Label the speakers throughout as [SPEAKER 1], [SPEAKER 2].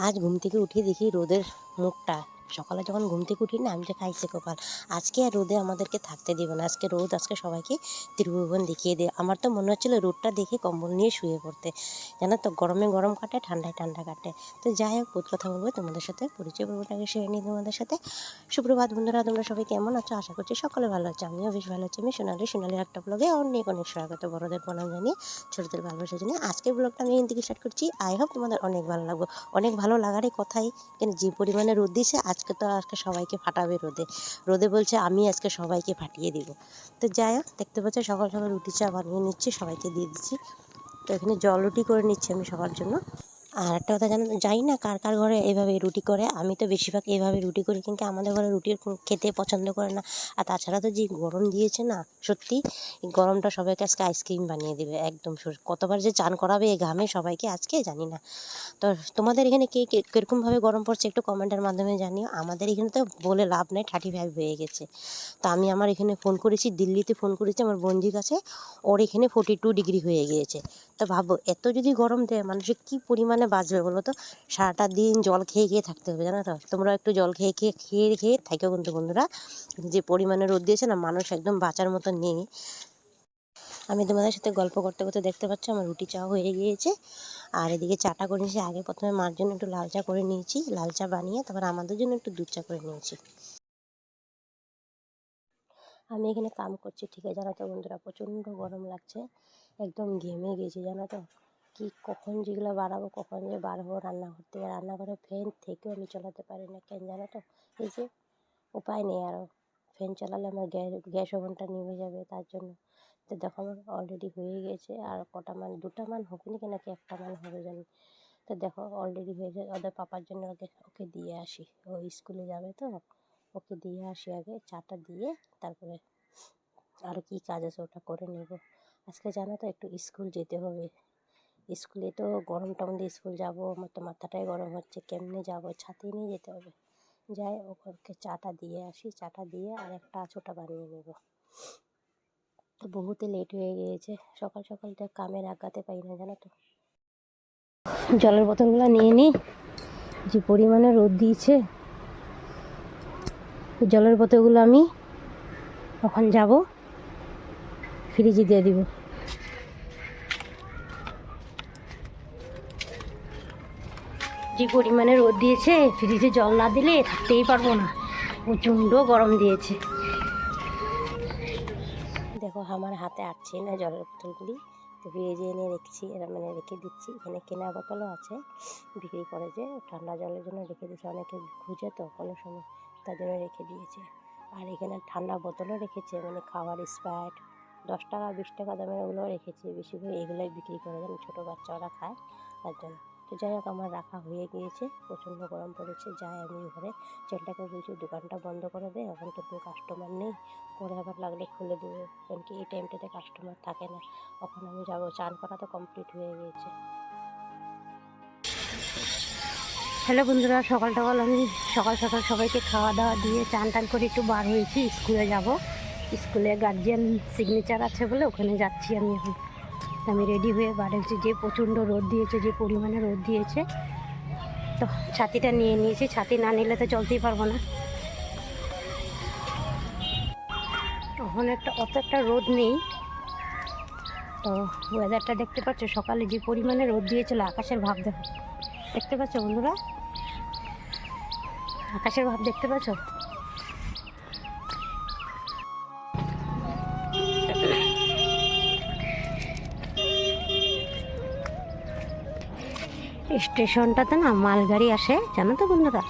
[SPEAKER 1] আজ ঘুম থেকে উঠে দেখি রোদের মুখটা সকালে যখন ঘুম থেকে উঠি না, আমি যে খাইছে কপাল। আজকে আর রোদে আমাদেরকে থাকতে দেবে না। আজকে রোদ, আজকে সবাইকে ত্রিভুবন দেখিয়ে দেবে আমার তো মনে হচ্ছিল রোদটা দেখে কম্বল নিয়ে শুয়ে পড়তে। জানো তো, গরমে গরম কাটে, ঠান্ডায় ঠান্ডা কাটে। তো যাই হোক, বহুত কথা বলব তোমাদের সাথে। পরিচয় পর্বটাকে সেরে নিই তোমাদের সাথে। সুপ্রভাত বন্ধুরা, তোমরা সবাই কেমন আছো? আশা করছি সকলে ভালো আছে। আমিও বেশ ভালো আছি। আমি সোনালি। সোনালি একটা ব্লগে অনেক অনেক স্বাগত। বড়দের প্রণাম জানিয়ে, ছোটদের ভালোবাসা জানিয়ে। আজকের ব্লগটা আমি এখান থেকে স্টার্ট করছি। আই হোপ তোমাদের অনেক ভালো লাগবে। অনেক ভালো লাগারই কথাই। কিন্তু যে পরিমাণে রোদ দিছে আজকে তো আজকে সবাইকে ফাটাবে রোদে। রোদে বলছে, আমি আজকে সবাইকে ফাটিয়ে দিব। তো যাই হোক, দেখতে পাচ্ছ সকাল সকাল রুটি চা বানিয়ে নিচ্ছি, সবাইকে দিয়ে দিচ্ছি। তো এখানে জল রুটি করে নিচ্ছি আমি সবার জন্য। আর একটা কথা জানো, জানি না কার কার ঘরে এইভাবে রুটি করে। আমি তো বেশিরভাগ এইভাবে রুটি করি, কিন্তু আমাদের ঘরে রুটি খেতে পছন্দ করে না। আর তাছাড়া তো যে গরম দিয়েছে না, সত্যি গরমটা সবাইকে আজকে আইসক্রিম বানিয়ে দেবে, একদম কতবার যে চান করাবে এই ঘামে সবাইকে আজকে জানি না। তো তোমাদের এখানে কে- কিরকমভাবে গরম পড়ছে একটু কমেন্টের মাধ্যমে জানিও। আমাদের এখানে তো বলে লাভ নেই থার্টি ফাইভ হয়ে গেছে। তো আমি আমার এখানে ফোন করেছি, দিল্লিতে ফোন করেছি আমার বন্ধুর কাছে, ওর এখানে ফোর্টি টু ডিগ্রি হয়ে গিয়েছে। তো ভাবো, এত যদি গরম দেয় মানুষের কী পরিমাণে বাঁচবে বলো তো? সারাটা দিন জল খেয়ে খেয়ে থাকতে হবে, জানো তো? তোমরা একটু জল খেয়ে খেয়ে খেয়ে খেয়ে থাকো কিন্তু বন্ধুরা। যে পরিমাণে রোদ দিয়েছে না, মানুষ একদম বাঁচার মতো নেই। আমি তোমাদের সাথে গল্প করতে করতে দেখতে পাচ্ছ, আমার রুটি চা হয়ে গিয়েছে। আর এদিকে চাটা করে নিয়েছি, আগে প্রথমে মার জন্য একটু লাল চা করে নিয়েছি, লাল চা বানিয়ে তারপর আমাদের জন্য একটু দুধ চা করে নিয়েছি। আমি এখানে কাম করছি, ঠিক আছে? জানো তো বন্ধুরা, প্রচণ্ড গরম লাগছে। একদম ঘেমে গেছি, জানো তো। কি কখন যেগুলো বাড়াবো, কখন যে বাড়বো রান্নাঘর থেকে রান্নাঘরে ফ্যান থেকেও আমি চালাতে পারি না। কেন জানো তো? এই যে উপায় নেই আরও ফ্যান চালালে আমার গ্যাস গ্যাস ওভেনটা নিভে যাবে তার জন্য। তো দেখো আমার অলরেডি হয়ে গেছে আর কটা মান, দুটা মান হবে নাকি নাকি একটা মান হবে জানি। তো দেখো অলরেডি হয়ে যায় ওদের পাপার জন্য ওকে ওকে দিয়ে আসি। ও স্কুলে যাবে তো, ওকে দিয়ে আসি আগে, চাটা দিয়ে তারপরে আর কী কাজ আছে ওটা করে নেব। আজকে জানো তো একটু স্কুল যেতে হবে। স্কুলে তো গরম টরম দিয়ে স্কুল যাব আমার তো মাথাটাই গরম হচ্ছে, কেমনে যাব? ছাতি নিয়ে যেতে হবে। যাই ওকে চাটা দিয়ে আসি, চাটা দিয়ে আর একটা ছোটা বানিয়ে নেব। তো বহুতে লেট হয়ে গিয়েছে, সকাল সকালটা কামের আগাতে পারি না, জানো তো। জলের বোতলগুলো নিয়ে নিই যে পরিমাণে রোদ দিয়েছে জলের বোতলগুলো আমি তখন যাব ফ্রিজে দিয়ে দিব। যে পরিমাণে রোদ দিয়েছে ফ্রিজে জল না দিলে থাকতেই পারব না। প্রচণ্ড গরম দিয়েছে। দেখো, আমার হাতে আসছে না জলের বোতলগুলি। তো ফ্রিজে এনে রেখেছি, এরা মানে রেখে দিচ্ছি। এখানে কেনা বোতলও আছে। বিক্রি করে যে, ঠান্ডা জলের জন্য রেখে দিয়েছে। অনেকে খুঁজে তো কোনো সময় তার জন্য রেখে দিয়েছে। আর এখানে ঠান্ডা বোতলও রেখেছে মানে খাওয়ার স্প্রাইট, দশ টাকা, বিশ টাকা দামের ওগুলোও রেখেছে। বেশি করে এগুলোই বিক্রি করে যেন ছোটো বাচ্চারা খায়, তার জন্য। তো যাই হোক, আমার রাখা হয়ে গিয়েছে, প্রচণ্ড গরম পড়েছে, যাই আমি ঘরে ছেলেটাকে বলছি দোকানটা বন্ধ করে দে এখন তো কোনো কাস্টমার নেই, পরে আবার লাগলে খুলে দেবে, কারণ কি এই টাইমটাতে কাস্টমার থাকে না, এখন আমি যাব, চান করা তো কমপ্লিট হয়ে গিয়েছে। হ্যালো বন্ধুরা, সকাল সকাল আমি, সকাল সকাল সবাইকে খাওয়া দাওয়া দিয়ে চান টান করে একটু বার হয়েছি, স্কুলে যাব। স্কুলে গার্জিয়ান সিগনেচার আছে বলে ওখানে যাচ্ছি আমি এখন। আমি রেডি হয়ে হয়েছি যে প্রচণ্ড রোদ দিয়েছে, যে পরিমাণে রোদ দিয়েছে, তো ছাতিটা নিয়ে নিয়েছি। ছাতি না নিলে তো চলতেই পারব না। তখন একটা অত একটা রোদ নেই। তো ওয়েদারটা দেখতে পাচ্ছ, সকালে যে পরিমাণে রোদ দিয়েছিল, আকাশের ভাব দেখো। দেখতে পাচ্ছ বন্ধুরা? আকাশের ভাব দেখতে পাচ্ছ? স্টেশনটাতে না মালগাড়ি আসে, জানো তো বন্ধুরা?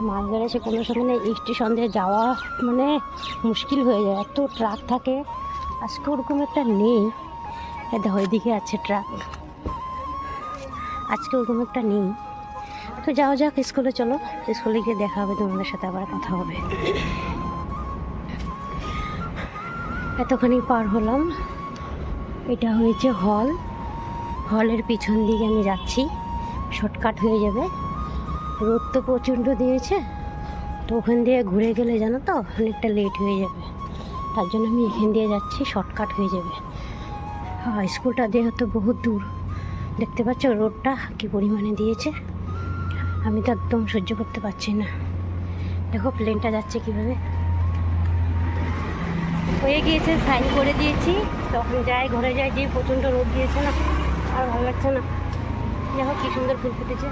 [SPEAKER 1] মালগাড়ি এসে কোনো সময় না স্টেশন দিয়ে যাওয়া মানে মুশকিল হয়ে যায়। এত ট্রাক থাকে আজকে ওরকম একটা নেই। দেখো ওইদিকে আছে ট্রাক। আজকে ওরকম একটা নেই। তো যাও যাক, স্কুলে চলো। স্কুলে গিয়ে দেখা হবে, তোমাদের সাথে আবার কথা হবে। এতখানি পার হলাম। এটা হয়েছে হল। হলের পিছন দিকে আমি যাচ্ছি। শর্টকাট হয়ে যাবে। রোদ তো প্রচণ্ড দিয়েছে, তো ওখান দিয়ে ঘুরে গেলে জানো তো অনেকটা লেট হয়ে যাবে। তার জন্য আমি এখান দিয়ে যাচ্ছি, শর্টকাট হয়ে যাবে। হ্যাঁ স্কুলটা যেহেতু বহুত দূর, দেখতে পাচ্ছ রোডটা কী পরিমাণে দিয়েছে?
[SPEAKER 2] আমি তো একদম সহ্য করতে পারছি না। দেখো প্লেনটা যাচ্ছে কীভাবে। হয়ে গিয়েছে সাইন করে দিয়েছি। তখন যাই, ঘরে যাই, যে প্রচণ্ড রোদ দিয়েছে না, আর ভালো লাগছে না। দেখো কি সুন্দর ফুল ফুটেছে?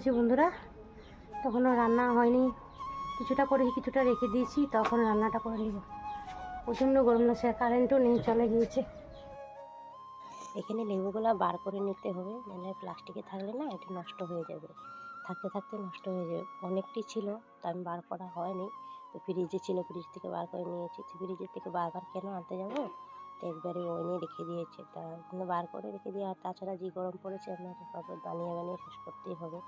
[SPEAKER 2] এসে বন্ধুরা। তখনও রান্না হয়নি। কিছুটা করেছি কিছুটা রেখে দিয়েছি, তখন রান্নাটা করে নিব। প্রচণ্ড গরম লাগছে কারেন্টও নেই, চলে গিয়েছে।
[SPEAKER 1] এখানে লেবুগুলো বার করে নিতে হবে। মানে প্লাস্টিকে থাকলে না এটা নষ্ট হয়ে যাবে। থাকতে থাকতে নষ্ট হয়ে যাবে। অনেকটি ছিল, তা আমি বার করা হয়নি। তো ফ্রিজে ছিল, ফ্রিজ থেকে বার করে নিয়েছি। ফ্রিজের থেকে বারবার কেন আনতে যাব? তো একবারে ওই নিয়ে রেখে দিয়েছে। তা বার করে রেখে দিয়ে, আর তাছাড়া যে গরম পড়েছে, আপনাকে শরবত বানিয়ে বানিয়ে শেষ করতেই হবে।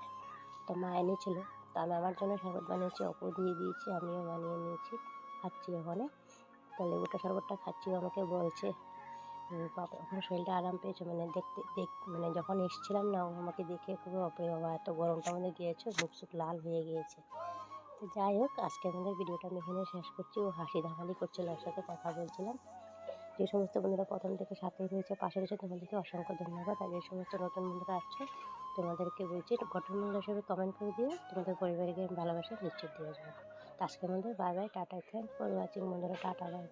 [SPEAKER 1] তো মা এনেছিল। তা আমি আমার জন্য শরবত বানিয়েছি, অপু দিয়ে দিয়েছি, আমিও বানিয়ে নিয়েছি। খাচ্ছি ওখানে। তো লেবুটা শরবতটা খাচ্ছি, আমাকে বলছে। ওখানে শরীরটা আরাম পেয়েছে। মানে দেখতে দেখ মানে যখন এসেছিলাম না, ও আমাকে দেখে খুবই অপরে বাবা, এত গরমটা আমাদের গিয়েছে মুখ সুখ লাল হয়ে গিয়েছে। তো যাই হোক, আজকে আমাদের ভিডিওটা আমি এখানে শেষ করছি। ও হাসি ধামালি করছিল, ওর সাথে কথা বলছিলাম। যে সমস্ত বন্ধুরা প্রথম থেকে সাথে রয়েছে, পাশে রয়েছে, তোমাদেরকে অসংখ্য ধন্যবাদ। আর যে সমস্ত নতুন বন্ধুরা আসছো, তোমাদেরকে বলছি গঠনমূল্য হিসেবে কমেন্ট করে দিও। তোমাদের পরিবারকে ভালোবাসা নিশ্চিত দিয়ে যাব। আজকে আমাদের bye bye tata thank for watching বন্ধুরা, টাটা বাই বাই